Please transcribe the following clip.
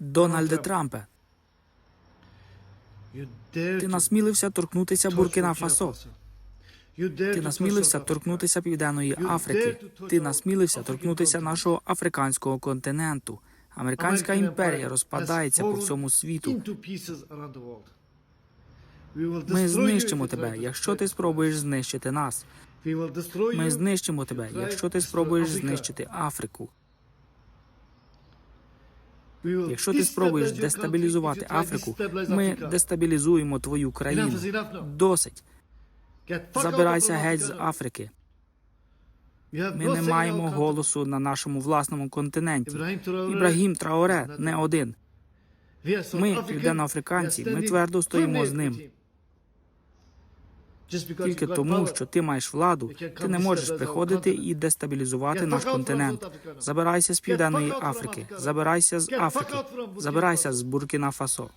Дональде Трампе, ти насмілився торкнутися Буркіна Фасо. Ти насмілився торкнутися Південної Африки. Ти насмілився торкнутися нашого африканського континенту. Американська імперія розпадається по всьому світу. Ми знищимо тебе, якщо ти спробуєш знищити нас. Ми знищимо тебе, якщо ти спробуєш знищити Африку. Якщо ти спробуєш дестабілізувати Африку, ми дестабілізуємо твою країну. Досить. Забирайся геть з Африки. Ми не маємо голосу на нашому власному континенті. Ібрагім Траоре не один. Ми, південноафриканці, ми твердо стоїмо з ним. Тільки тому, що ти маєш владу, ти не можеш приходити і дестабілізувати наш континент. Забирайся з південної Африки, забирайся з Африки, забирайся з Буркіна Фасо.